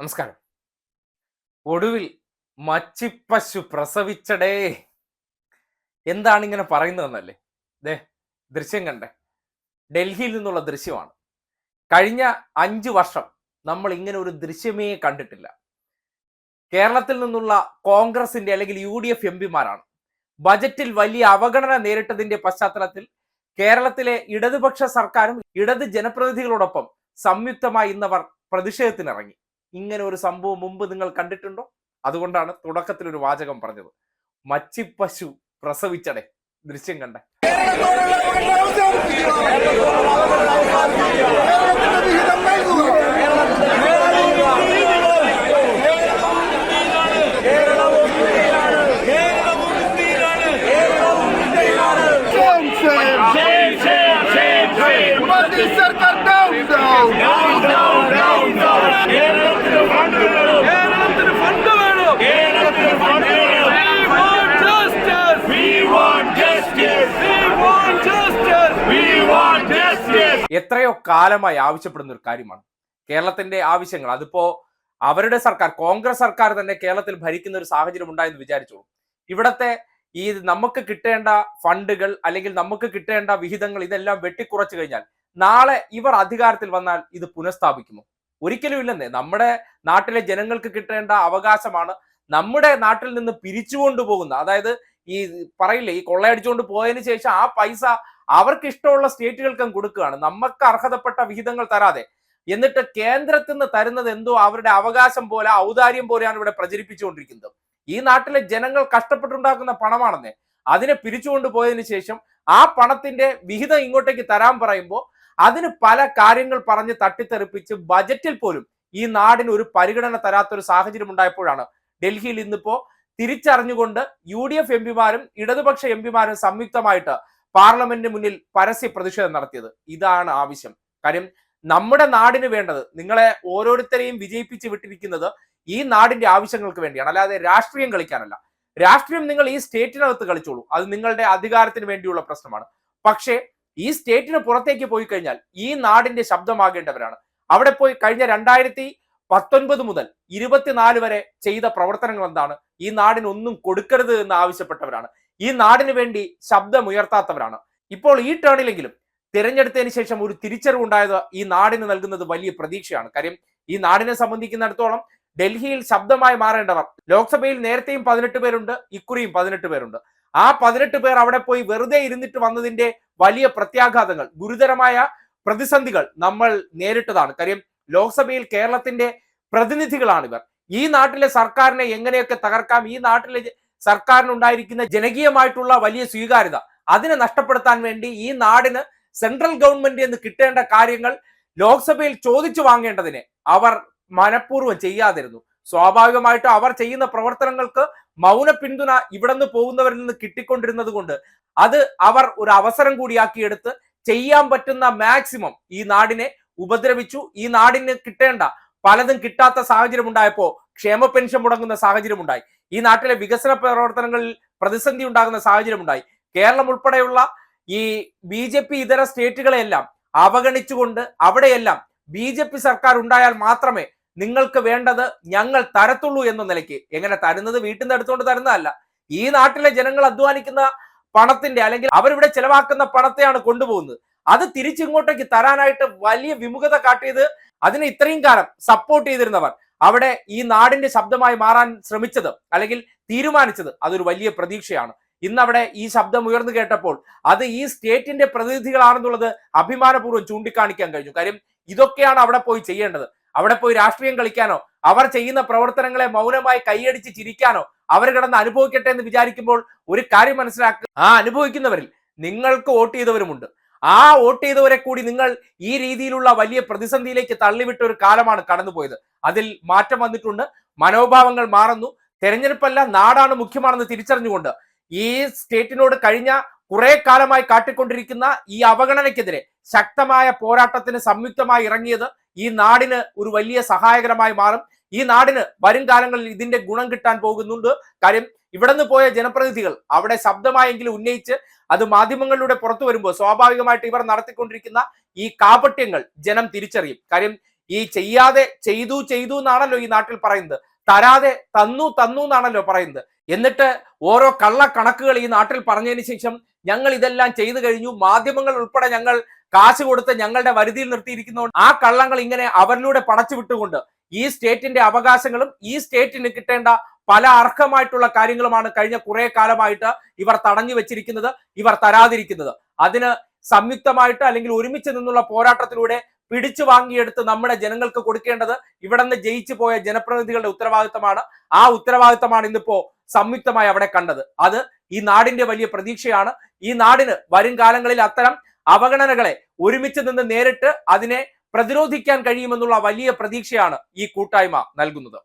നമസ്കാരം. ഒടുവിൽ മച്ചിപ്പശു പ്രസവിച്ചടേ. എന്താണ് ഇങ്ങനെ പറയുന്നതെന്നല്ലേ? ദേ ദൃശ്യം കണ്ടേ. ഡൽഹിയിൽ നിന്നുള്ള ദൃശ്യമാണ്. കഴിഞ്ഞ അഞ്ച് വർഷം നമ്മൾ ഇങ്ങനെ ഒരു ദൃശ്യമേ കണ്ടിട്ടില്ല. കേരളത്തിൽ നിന്നുള്ള കോൺഗ്രസിന്റെ അല്ലെങ്കിൽ യു ഡി എഫ് എം പിമാരാണ്. ബജറ്റിൽ വലിയ അവഗണന നേരിട്ടതിന്റെ പശ്ചാത്തലത്തിൽ കേരളത്തിലെ ഇടതുപക്ഷ സർക്കാരും ഇടത് ജനപ്രതിനിധികളോടൊപ്പം സംയുക്തമായി ഇന്നവർ പ്രതിഷേധത്തിനിറങ്ങി. ഇങ്ങനെ ഒരു സംഭവം മുമ്പ് നിങ്ങൾ കണ്ടിട്ടുണ്ടോ അതുകൊണ്ടാണ് തുടക്കത്തിൽ ഒരു വാചകം പറഞ്ഞത് മച്ചിപ്പശു പ്രസവിച്ചടെ ദൃശ്യം കണ്ട എത്രയോ കാലമായി ആവശ്യപ്പെടുന്ന ഒരു കാര്യമാണ്. കേരളത്തിന്റെ ആവശ്യങ്ങൾ. അതിപ്പോ അവരുടെ സർക്കാർ കോൺഗ്രസ് സർക്കാർ തന്നെ കേരളത്തിൽ ഭരിക്കുന്ന ഒരു സാഹചര്യം ഉണ്ടായെന്ന് വിചാരിച്ചോളൂ. ഇവിടത്തെ ഈ നമുക്ക് കിട്ടേണ്ട ഫണ്ടുകൾ അല്ലെങ്കിൽ നമുക്ക് കിട്ടേണ്ട വിഹിതങ്ങൾ ഇതെല്ലാം വെട്ടിക്കുറച്ചു കഴിഞ്ഞാൽ നാളെ ഇവർ അധികാരത്തിൽ വന്നാൽ ഇത് പുനഃസ്ഥാപിക്കുമോ? ഒരിക്കലും ഇല്ലെന്നേ. നമ്മുടെ നാട്ടിലെ ജനങ്ങൾക്ക് കിട്ടേണ്ട അവകാശമാണ് നമ്മുടെ നാട്ടിൽ നിന്ന് പിരിച്ചുകൊണ്ടു പോകുന്ന അതായത് ഈ പറയില്ലേ ഈ കൊള്ളയടിച്ചുകൊണ്ട് പോയതിനു ശേഷം ആ പൈസ അവർക്ക് ഇഷ്ടമുള്ള സ്റ്റേറ്റുകൾക്കും കൊടുക്കുകയാണ്. നമുക്ക് അർഹതപ്പെട്ട വിഹിതങ്ങൾ തരാതെ. എന്നിട്ട് കേന്ദ്രത്തിൽ നിന്ന് തരുന്നത് എന്തോ അവരുടെ അവകാശം പോലെ ഔദാര്യം പോലെയാണ് ഇവിടെ പ്രചരിപ്പിച്ചുകൊണ്ടിരിക്കുന്നത്. ഈ നാട്ടിലെ ജനങ്ങൾ കഷ്ടപ്പെട്ടുണ്ടാക്കുന്ന പണമാണെന്നേ. അതിനെ പിരിച്ചുകൊണ്ട് പോയതിനു ശേഷം ആ പണത്തിന്റെ വിഹിതം ഇങ്ങോട്ടേക്ക് തരാൻ പറയുമ്പോൾ അതിന് പല കാര്യങ്ങൾ പറഞ്ഞ് തട്ടിത്തെറിപ്പിച്ച് ബജറ്റിൽ പോലും ഈ നാടിന് ഒരു പരിഗണന തരാത്തൊരു സാഹചര്യം ഉണ്ടായപ്പോഴാണ് ഡൽഹിയിൽ ഇന്നിപ്പോ തിരിച്ചറിഞ്ഞുകൊണ്ട് യു ഡി എഫ് എം പിമാരും ഇടതുപക്ഷ എം പിമാരും സംയുക്തമായിട്ട് പാർലമെന്റിന് മുന്നിൽ പരസ്യ പ്രതിഷേധം നടത്തിയത്. ഇതാണ് ആവശ്യം. കാര്യം നമ്മുടെ നാടിന് വേണ്ടത് നിങ്ങളെ ഓരോരുത്തരെയും വിജയിപ്പിച്ച് വിട്ടിരിക്കുന്നത് ഈ നാടിന്റെ ആവശ്യങ്ങൾക്ക് വേണ്ടിയാണ്. അല്ലാതെ രാഷ്ട്രീയം കളിക്കാനല്ല. രാഷ്ട്രീയം നിങ്ങൾ ഈ സ്റ്റേറ്റിനകത്ത് കളിച്ചോളൂ. അത് നിങ്ങളുടെ അധികാരത്തിന് വേണ്ടിയുള്ള പ്രശ്നമാണ്. പക്ഷേ ഈ സ്റ്റേറ്റിന് പുറത്തേക്ക് പോയി കഴിഞ്ഞാൽ ഈ നാടിന്റെ ശബ്ദമാകേണ്ടവരാണ്. അവിടെ പോയി കഴിഞ്ഞ രണ്ടായിരത്തി പത്തൊൻപത് മുതൽ ഇരുപത്തിനാല് വരെ ചെയ്ത പ്രവർത്തനങ്ങൾ എന്താണ്? ഈ നാടിന് ഒന്നും കൊടുക്കരുത് എന്ന് ആവശ്യപ്പെട്ടവരാണ്. ഈ നാടിനു വേണ്ടി ശബ്ദമുയർത്താത്തവരാണ്. ഇപ്പോൾ ഈ ടേണിലെങ്കിലും തിരഞ്ഞെടുത്തതിന് ശേഷം ഒരു തിരിച്ചറിവുണ്ടായത് ഈ നാടിന് നൽകുന്നത് വലിയ പ്രതീക്ഷയാണ്. കാര്യം ഈ നാടിനെ സംബന്ധിക്കുന്നിടത്തോളം ഡൽഹിയിൽ ശബ്ദമായി മാറേണ്ടവർ ലോക്സഭയിൽ നേരത്തെയും പതിനെട്ട് പേരുണ്ട് ഇക്കുറിയും പതിനെട്ട് പേരുണ്ട്. ആ പതിനെട്ട് പേർ അവിടെ പോയി വെറുതെ ഇരുന്നിട്ട് വന്നതിന്റെ വലിയ പ്രത്യാഘാതങ്ങൾ ഗുരുതരമായ പ്രതിസന്ധികൾ നമ്മൾ നേരിട്ടതാണ്. കാര്യം ലോക്സഭയിൽ കേരളത്തിന്റെ പ്രതിനിധികളാണിവർ. ഈ നാട്ടിലെ സർക്കാരിനെ എങ്ങനെയൊക്കെ തകർക്കാം ഈ നാട്ടിലെ സർക്കാരിനുണ്ടായിരിക്കുന്ന ജനകീയമായിട്ടുള്ള വലിയ സ്വീകാര്യത. അതിനെ നഷ്ടപ്പെടുത്താൻ വേണ്ടി ഈ നാടിന് സെൻട്രൽ ഗവൺമെന്റ് എന്ന് കിട്ടേണ്ട കാര്യങ്ങൾ ലോക്സഭയിൽ ചോദിച്ചു വാങ്ങേണ്ടതിനെ അവർ മനഃപൂർവം ചെയ്യാതിരുന്നു. സ്വാഭാവികമായിട്ടും അവർ ചെയ്യുന്ന പ്രവർത്തനങ്ങൾക്ക് മൗന പിന്തുണ ഇവിടെ നിന്ന് പോകുന്നവരിൽ നിന്ന് കിട്ടിക്കൊണ്ടിരുന്നത് കൊണ്ട് അത് അവർ ഒരു അവസരം കൂടിയാക്കിയെടുത്ത് ചെയ്യാൻ പറ്റുന്ന മാക്സിമം ഈ നാടിനെ ഉപദ്രവിച്ചു. ഈ നാടിന് കിട്ടേണ്ട പലതും കിട്ടാത്ത സാഹചര്യം ഉണ്ടായപ്പോ ക്ഷേമ പെൻഷൻ മുടങ്ങുന്ന സാഹചര്യം ഉണ്ടായി ഈ നാട്ടിലെ വികസന പ്രവർത്തനങ്ങളിൽ പ്രതിസന്ധി ഉണ്ടാകുന്ന സാഹചര്യം ഉണ്ടായി കേരളം ഉൾപ്പെടെയുള്ള ഈ ബി ജെ പി ഇതര സ്റ്റേറ്റുകളെയെല്ലാം അവഗണിച്ചുകൊണ്ട് അവിടെയെല്ലാം ബി ജെ പി സർക്കാർ ഉണ്ടായാൽ മാത്രമേ നിങ്ങൾക്ക് വേണ്ടത് ഞങ്ങൾ തരത്തുള്ളൂ എന്ന നിലയ്ക്ക്. എങ്ങനെ തരുന്നത് വീട്ടിൽ നിന്ന് എടുത്തുകൊണ്ട് തരുന്നതല്ല. ഈ നാട്ടിലെ ജനങ്ങൾ അധ്വാനിക്കുന്ന പണത്തിന്റെ അല്ലെങ്കിൽ അവരിവിടെ ചെലവാക്കുന്ന പണത്തെയാണ് കൊണ്ടുപോകുന്നത്. അത് തിരിച്ചിങ്ങോട്ടേക്ക് തരാനായിട്ട് വലിയ വിമുഖത കാട്ടിയത് അതിന് ഇത്രയും കാലം സപ്പോർട്ട് ചെയ്തിരുന്നവർ. അവിടെ ഈ നാടിന്റെ ശബ്ദമായി മാറാൻ ശ്രമിച്ചത് അല്ലെങ്കിൽ തീരുമാനിച്ചത് അതൊരു വലിയ പ്രതീക്ഷയാണ്. ഇന്ന് അവിടെ ഈ ശബ്ദം ഉയർന്നു കേട്ടപ്പോൾ അത് ഈ സ്റ്റേറ്റിന്റെ പ്രതിനിധികളാണെന്നുള്ളത് അഭിമാനപൂർവം ചൂണ്ടിക്കാണിക്കാൻ കഴിഞ്ഞു. കാര്യം ഇതൊക്കെയാണ് അവിടെ പോയി ചെയ്യേണ്ടത്. അവിടെ പോയി രാഷ്ട്രീയം കളിക്കാനോ അവർ ചെയ്യുന്ന പ്രവർത്തനങ്ങളെ മൗനമായി കൈയടിച്ച് ചിരിക്കാനോ അവർ കിടന്ന് അനുഭവിക്കട്ടെ എന്ന് വിചാരിക്കുമ്പോൾ ഒരു കാര്യം മനസ്സിലാക്കുക ആ അനുഭവിക്കുന്നവരിൽ നിങ്ങൾക്ക് വോട്ട് ചെയ്തവരുമുണ്ട്. ആ വോട്ട് ചെയ്തവരെ കൂടി നിങ്ങൾ ഈ രീതിയിലുള്ള വലിയ പ്രതിസന്ധിയിലേക്ക് തള്ളിവിട്ട ഒരു കാലമാണ് കടന്നുപോയത്. അതിൽ മാറ്റം വന്നിട്ടുണ്ട് മനോഭാവങ്ങൾ മാറുന്നു. തെരഞ്ഞെടുപ്പല്ല നാടാണ് മുഖ്യമാണെന്ന് തിരിച്ചറിഞ്ഞുകൊണ്ട് ഈ സ്റ്റേറ്റിനോട് കഴിഞ്ഞ കുറെ കാലമായി കാട്ടിക്കൊണ്ടിരിക്കുന്ന ഈ അവഗണനയ്ക്കെതിരെ ശക്തമായ പോരാട്ടത്തിന് സംയുക്തമായി ഇറങ്ങിയത് ഈ നാടിന് ഒരു വലിയ സഹായകരമായി മാറും. ഈ നാടിന് വരും കാലങ്ങളിൽ ഇതിന്റെ ഗുണം കിട്ടാൻ പോകുന്നുണ്ട്. കാര്യം ഇവിടെ നിന്ന് പോയ ജനപ്രതിനിധികൾ അവിടെ ശബ്ദമായെങ്കിലും ഉന്നയിച്ച് അത് മാധ്യമങ്ങളിലൂടെ പുറത്തു വരുമ്പോൾ സ്വാഭാവികമായിട്ട് ഇവർ നടത്തിക്കൊണ്ടിരിക്കുന്ന ഈ കാപട്യങ്ങൾ ജനം തിരിച്ചറിയും. കാര്യം ഈ ചെയ്യാതെ ചെയ്തു ചെയ്തു എന്നാണല്ലോ ഈ നാട്ടിൽ പറയുന്നത്. തരാതെ തന്നു തന്നു എന്നാണല്ലോ പറയുന്നത്. എന്നിട്ട് ഓരോ കള്ള കണക്കുകൾ ഈ നാട്ടിൽ പറഞ്ഞതിന് ശേഷം ഞങ്ങൾ ഇതെല്ലാം ചെയ്തു കഴിഞ്ഞു. മാധ്യമങ്ങൾ ഉൾപ്പെടെ ഞങ്ങൾ കാശ് കൊടുത്ത് ഞങ്ങളുടെ വരുതിയിൽ നിർത്തിയിരിക്കുന്നതുകൊണ്ട് ആ കള്ളങ്ങൾ ഇങ്ങനെ അവരിലൂടെ പടച്ചു വിട്ടുകൊണ്ട് ഈ സ്റ്റേറ്റിന്റെ അവകാശങ്ങളും ഈ സ്റ്റേറ്റിന് കിട്ടേണ്ട പല അർഹമായിട്ടുള്ള കാര്യങ്ങളുമാണ് കഴിഞ്ഞ കുറെ കാലമായിട്ട് ഇവർ തടഞ്ഞു വെച്ചിരിക്കുന്നത് ഇവർ തരാതിരിക്കുന്നത്. അതിന് സംയുക്തമായിട്ട് അല്ലെങ്കിൽ ഒരുമിച്ച് നിന്നുള്ള പോരാട്ടത്തിലൂടെ പിടിച്ചു വാങ്ങിയെടുത്ത് നമ്മുടെ ജനങ്ങൾക്ക് കൊടുക്കേണ്ടത് ഇവിടെ നിന്ന് ജയിച്ചു പോയ ജനപ്രതിനിധികളുടെ ഉത്തരവാദിത്തമാണ്. ആ ഉത്തരവാദിത്തമാണ് ഇന്നിപ്പോ സംയുക്തമായി അവിടെ കണ്ടത്. അത് ഈ നാടിന്റെ വലിയ പ്രതീക്ഷയാണ്. ഈ നാടിന് വരും കാലങ്ങളിൽ അത്തരം അവഗണനകളെ ഒരുമിച്ച് നിന്ന് നേരിട്ട് അതിനെ പ്രതിരോധിക്കാൻ കഴിയുമെന്നുള്ള വലിയ പ്രതീക്ഷയാണ് ഈ കൂട്ടായ്മ നൽകുന്നത്.